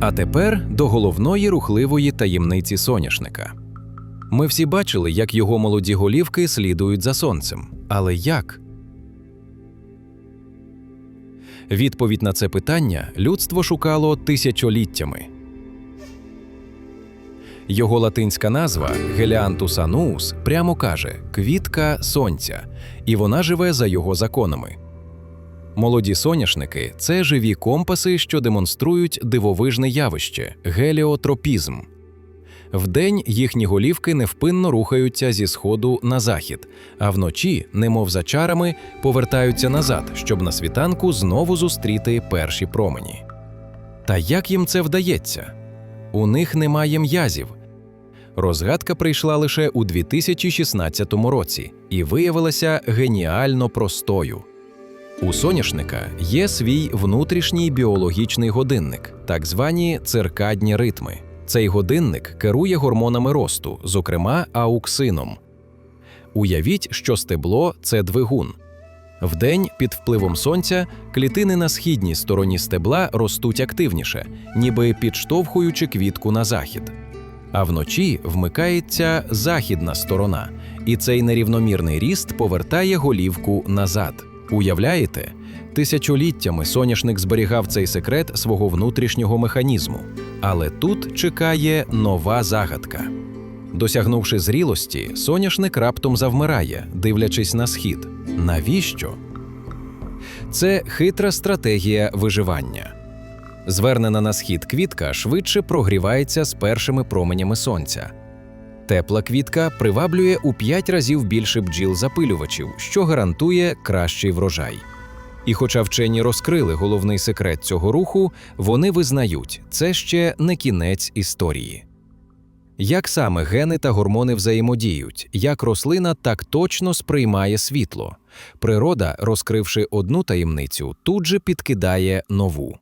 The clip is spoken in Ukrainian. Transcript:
А тепер до головної рухливої таємниці соняшника. Ми всі бачили, як його молоді голівки слідують за сонцем. Але як? Відповідь на це питання людство шукало тисячоліттями. Його латинська назва Геліантус ануус прямо каже квітка сонця, і вона живе за його законами. Молоді соняшники це живі компаси, що демонструють дивовижне явище геліотропізм. Вдень їхні голівки невпинно рухаються зі сходу на захід, а вночі, немов за чарами, повертаються назад, щоб на світанку знову зустріти перші промені. Та як їм це вдається? У них немає м'язів. Розгадка прийшла лише у 2016 році і виявилася геніально простою. У соняшника є свій внутрішній біологічний годинник, так звані циркадні ритми. Цей годинник керує гормонами росту, зокрема ауксином. Уявіть, що стебло це двигун. Вдень під впливом сонця клітини на східній стороні стебла ростуть активніше, ніби підштовхуючи квітку на захід. А вночі вмикається західна сторона, і цей нерівномірний ріст повертає голівку назад. Уявляєте? Тисячоліттями соняшник зберігав цей секрет свого внутрішнього механізму. Але тут чекає нова загадка. Досягнувши зрілості, соняшник раптом завмирає, дивлячись на схід. Навіщо? Це хитра стратегія виживання. Звернена на схід квітка швидше прогрівається з першими променями сонця. Тепла квітка приваблює у 5 разів більше бджіл-запилювачів, що гарантує кращий врожай. І хоча вчені розкрили головний секрет цього руху, вони визнають, це ще не кінець історії. Як саме гени та гормони взаємодіють, як рослина так точно сприймає світло. Природа, розкривши одну таємницю, тут же підкидає нову.